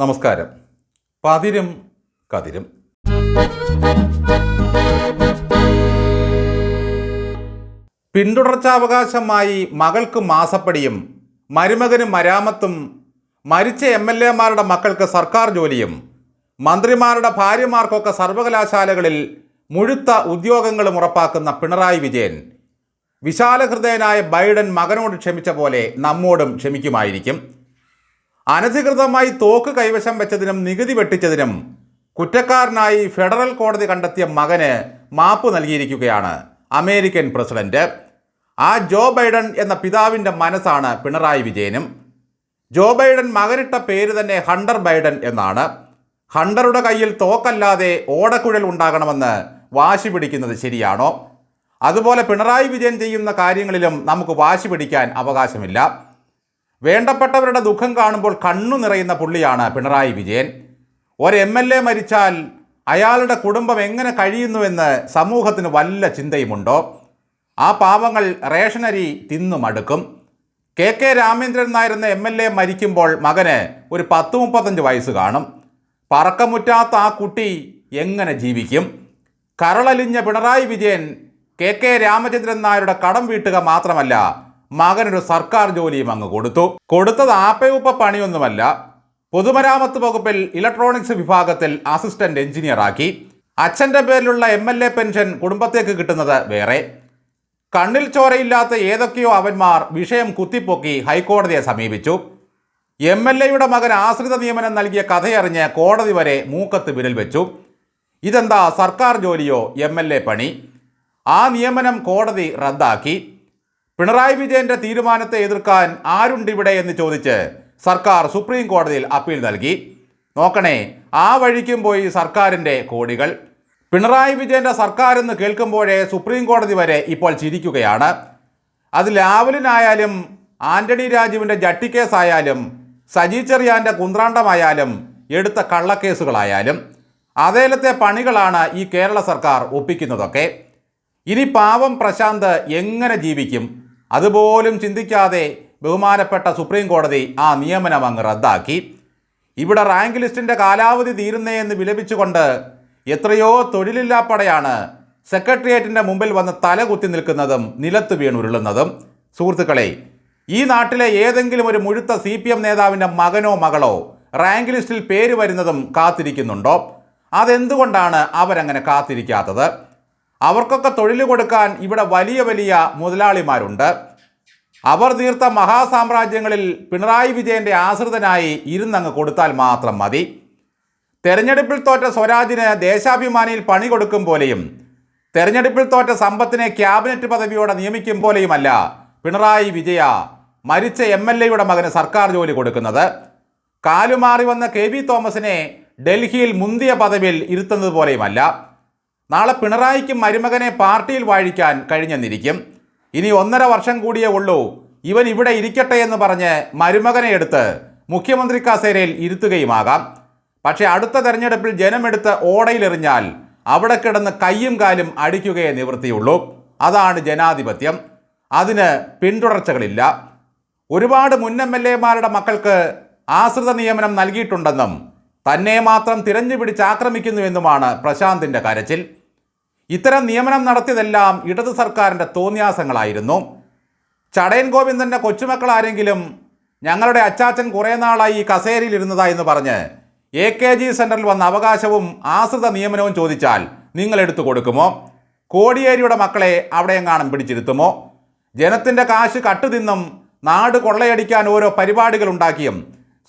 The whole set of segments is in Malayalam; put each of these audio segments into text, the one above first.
നമസ്കാരം. പതിരും കതിരും. പിന്തുടർച്ചാവകാശമായി മകൾക്ക് മാസപ്പടിയും മരുമകന് മരാമത്തും മരിച്ച എം എൽ എമാരുടെ മക്കൾക്ക് സർക്കാർ ജോലിയും മന്ത്രിമാരുടെ ഭാര്യമാർക്കൊക്കെ സർവകലാശാലകളിൽ മുഴുത്ത ഉദ്യോഗങ്ങളും ഉറപ്പാക്കുന്ന പിണറായി വിജയൻ വിശാലഹൃദയനായ ബൈഡൻ മകനോട് ക്ഷമിച്ച പോലെ നമ്മോടും ക്ഷമിക്കുമായിരിക്കും. അനധികൃതമായി തോക്ക് കൈവശം വെച്ചതിനും നികുതി വെട്ടിച്ചതിനും കുറ്റക്കാരനായി ഫെഡറൽ കോടതി കണ്ടെത്തിയ മകന് മാപ്പ് നൽകിയിരിക്കുകയാണ് അമേരിക്കൻ പ്രസിഡന്റ്. ആ ജോ ബൈഡൻ എന്ന പിതാവിന്റെ മനസ്സാണ് പിണറായി വിജയനും. ജോ ബൈഡൻ മകനിട്ട പേര് തന്നെ ഹണ്ടർ ബൈഡൻ എന്നാണ്. ഹണ്ടറുടെ കയ്യിൽ തോക്കല്ലാതെ ഓടക്കുഴൽ ഉണ്ടാകണമെന്ന് വാശി പിടിക്കുന്നത് ശരിയാണോ? അതുപോലെ പിണറായി വിജയൻ ചെയ്യുന്ന കാര്യങ്ങളിലും നമുക്ക് വാശി പിടിക്കാൻ അവകാശമില്ല. വേണ്ടപ്പെട്ടവരുടെ ദുഃഖം കാണുമ്പോൾ കണ്ണു നിറയുന്ന പുള്ളിയാണ് പിണറായി വിജയൻ. ഒരു എം എൽ എ മരിച്ചാൽ അയാളുടെ കുടുംബം എങ്ങനെ കഴിയുന്നുവെന്ന് സമൂഹത്തിന് വല്ല ചിന്തയുമുണ്ടോ? ആ പാവങ്ങൾ റേഷനരി തിന്നു മടുക്കും. കെ കെ രാമേന്ദ്രൻ നായരെന്ന എം എൽ എ മരിക്കുമ്പോൾ മകന് ഒരു പത്ത് മുപ്പത്തഞ്ച് വയസ്സ് കാണും. പറക്കമുറ്റാത്ത ആ കുട്ടി എങ്ങനെ ജീവിക്കും? കരളലിഞ്ഞ പിണറായി വിജയൻ കെ കെ രാമചന്ദ്രൻ നായരുടെ കടം വീട്ടുക മാത്രമല്ല മകനൊരു സർക്കാർ ജോലിയും അങ്ങ് കൊടുത്തു. കൊടുത്തത് ആപ്പയുപ്പ പണിയൊന്നുമല്ല പൊതുമരാമത്ത് വകുപ്പിൽ ഇലക്ട്രോണിക്സ് വിഭാഗത്തിൽ അസിസ്റ്റന്റ് എഞ്ചിനീയർ ആക്കി. അച്ഛന്റെ പേരിലുള്ള എം എൽ എ പെൻഷൻ കുടുംബത്തേക്ക് കിട്ടുന്നത് വേറെ. കണ്ണിൽ ചോരയില്ലാത്ത ഏതൊക്കെയോ അവന്മാർ വിഷയം കുത്തിപ്പൊക്കി ഹൈക്കോടതിയെ സമീപിച്ചു. എം എൽ എയുടെ മകൻ ആശ്രിത നിയമനം നൽകിയ കഥയറിഞ്ഞ് കോടതി വരെ മൂക്കത്ത് വിരൽ വെച്ചു. ഇതെന്താ സർക്കാർ ജോലിയോ എം എൽ എ പണി? ആ നിയമനം കോടതി റദ്ദാക്കി. പിണറായി വിജയന്റെ തീരുമാനത്തെ എതിർക്കാൻ ആരുണ്ട് ഇവിടെ എന്ന് ചോദിച്ച് സർക്കാർ സുപ്രീം കോടതിയിൽ അപ്പീൽ നൽകി. നോക്കണേ ആ വഴിക്കും പോയി സർക്കാരിന്റെ കോടികൾ. പിണറായി വിജയന്റെ സർക്കാർ എന്ന് കേൾക്കുമ്പോഴേ സുപ്രീം കോടതി വരെ ഇപ്പോൾ ചിരിക്കുകയാണ്. അത് ലാവലിനായാലും ആന്റണി രാജുവിന്റെ ജട്ടിക്കേസായാലും സജി ചെറിയാന്റെ കുന്ത്രാണ്ടമായാലും എടുത്ത കള്ളക്കേസുകളായാലും അതേലത്തെ പണികളാണ് ഈ കേരള സർക്കാർ ഒപ്പിക്കുന്നതൊക്കെ. ഇനി പാവം പ്രശാന്ത് എങ്ങനെ ജീവിക്കും? അതുപോലും ചിന്തിക്കാതെ ബഹുമാനപ്പെട്ട സുപ്രീം കോടതി ആ നിയമനം അങ്ങ് റദ്ദാക്കി. ഇവിടെ റാങ്ക് ലിസ്റ്റിന്റെ കാലാവധി തീരുന്നേ എന്ന് വിലപിച്ചുകൊണ്ട് എത്രയോ തൊഴിലില്ലാപ്പടയാണ് സെക്രട്ടേറിയറ്റിന്റെ മുമ്പിൽ വന്ന് തലകുത്തി നിൽക്കുന്നതും നിലത്ത് വീണുരുളുന്നതും. സുഹൃത്തുക്കളെ ഈ നാട്ടിലെ ഏതെങ്കിലും ഒരു മുഴുത്ത സി പി എം നേതാവിന്റെ മകനോ മകളോ റാങ്ക് ലിസ്റ്റിൽ പേര് വരുന്നതും കാത്തിരിക്കുന്നുണ്ടോ? അതെന്തുകൊണ്ടാണ് അവരങ്ങനെ കാത്തിരിക്കാത്തത്? അവർക്കൊക്കെ തൊഴിൽ കൊടുക്കാൻ ഇവിടെ വലിയ വലിയ മുതലാളിമാരുണ്ട്. അവർ തീർത്ത മഹാസാമ്രാജ്യങ്ങളിൽ പിണറായി വിജയന്റെ ആശ്രിതനായി ഇരുന്നങ്ങ് കൊടുത്താൽ മാത്രം മതി. തെരഞ്ഞെടുപ്പിൽ തോറ്റ സ്വരാജിന് ദേശാഭിമാനിയിൽ പണി കൊടുക്കും പോലെയും തെരഞ്ഞെടുപ്പിൽ തോറ്റ സമ്പത്തിനെ ക്യാബിനറ്റ് പദവിയോടെ നിയമിക്കും പോലെയുമല്ല പിണറായി വിജയ മരിച്ച എം എൽ എയുടെ മകന് സർക്കാർ ജോലി കൊടുക്കുന്നത്. കാലുമാറി വന്ന കെ വി തോമസിനെ ഡൽഹിയിൽ മുന്തിയ പദവിയിൽ ഇരുത്തുന്നത് പോലെയുമല്ല. നാളെ പിണറായിക്കും മരുമകനെ പാർട്ടിയിൽ വാഴിക്കാൻ കഴിഞ്ഞെന്നിരിക്കും. ഇനി ഒന്നര വർഷം കൂടിയേ ഉള്ളൂ. ഇവൻ ഇവിടെ ഇരിക്കട്ടെ എന്ന് പറഞ്ഞ് മരുമകനെ എടുത്ത് മുഖ്യമന്ത്രി കസേരയിൽ ഇരുത്തുകയുമാകാം. പക്ഷേ അടുത്ത തെരഞ്ഞെടുപ്പിൽ ജനമെടുത്ത് ഓടയിലെറിഞ്ഞാൽ അവിടെ കിടന്ന് കയ്യും കാലും അടിക്കുകയേ നിവൃത്തിയുള്ളൂ. അതാണ് ജനാധിപത്യം. അതിന് പിന്തുടർച്ചകളില്ല. ഒരുപാട് മുൻ എം എൽ എമാരുടെ മക്കൾക്ക് ആശ്രിത നിയമനം നൽകിയിട്ടുണ്ടെന്നും തന്നെ മാത്രം തിരഞ്ഞു പിടിച്ച് ആക്രമിക്കുന്നുവെന്നുമാണ് പ്രശാന്തിന്റെ കരച്ചിൽ. ഇത്തരം നിയമനം നടത്തിയതെല്ലാം ഇടത് സർക്കാരിന്റെ തോന്നിയാസങ്ങളായിരുന്നു. ചടയൻ ഗോവിന്ദന്റെ കൊച്ചുമക്കൾ ആരെങ്കിലും ഞങ്ങളുടെ അച്ചാച്ചൻ കുറേ നാളായി ഈ കസേരയിൽ ഇരുന്നതാ എന്ന് പറഞ്ഞ് എ കെ ജി സെന്ററിൽ വന്ന അവകാശവും ആശ്രിത നിയമനവും ചോദിച്ചാൽ നിങ്ങൾ എടുത്തു കൊടുക്കുമോ? കോടിയേരിയുടെ മക്കളെ അവിടെയെങ്ങാനും പിടിച്ചിരുത്തുമോ? ജനത്തിന്റെ കാശ് കട്ടുതിന്നും നാട് കൊള്ളയടിക്കാൻ ഓരോ പരിപാടികൾ ഉണ്ടാക്കിയും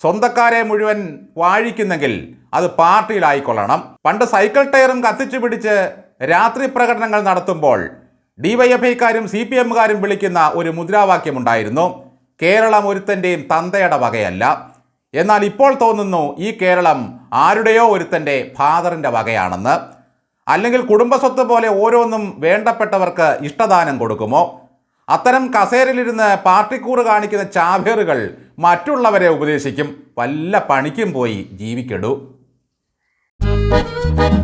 സ്വന്തക്കാരെ മുഴുവൻ വാഴിക്കുന്നെങ്കിൽ അത് പാർട്ടിയിലായിക്കൊള്ളണം. പണ്ട് സൈക്കിൾ ടയറും കത്തിച്ചു പിടിച്ച് രാത്രി പ്രകടനങ്ങൾ നടത്തുമ്പോൾ ഡിവൈഎഫ്ഐക്കാരും സി പി എമ്മുകാരും വിളിക്കുന്ന ഒരു മുദ്രാവാക്യമുണ്ടായിരുന്നു. കേരളം ഒരുത്തന്റെയും തന്തയുടെ വകയല്ല. എന്നാൽ ഇപ്പോൾ തോന്നുന്നു ഈ കേരളം ആരുടെയോ ഒരുത്തന്റെ ഫാദറിന്റെ വകയാണെന്ന്. അല്ലെങ്കിൽ കുടുംബസ്വത്ത് പോലെ ഓരോന്നും വേണ്ടപ്പെട്ടവർക്ക് ഇഷ്ടദാനം കൊടുക്കുമോ? അത്തരം കസേരയിലിരുന്ന് പാർട്ടിക്കൂറ് കാണിക്കുന്ന ചാവേറുകൾ മറ്റുള്ളവരെ ഉപദേശിക്കും. വല്ല പണിക്കും പോയി ജീവിക്കെടൂ. Thank you.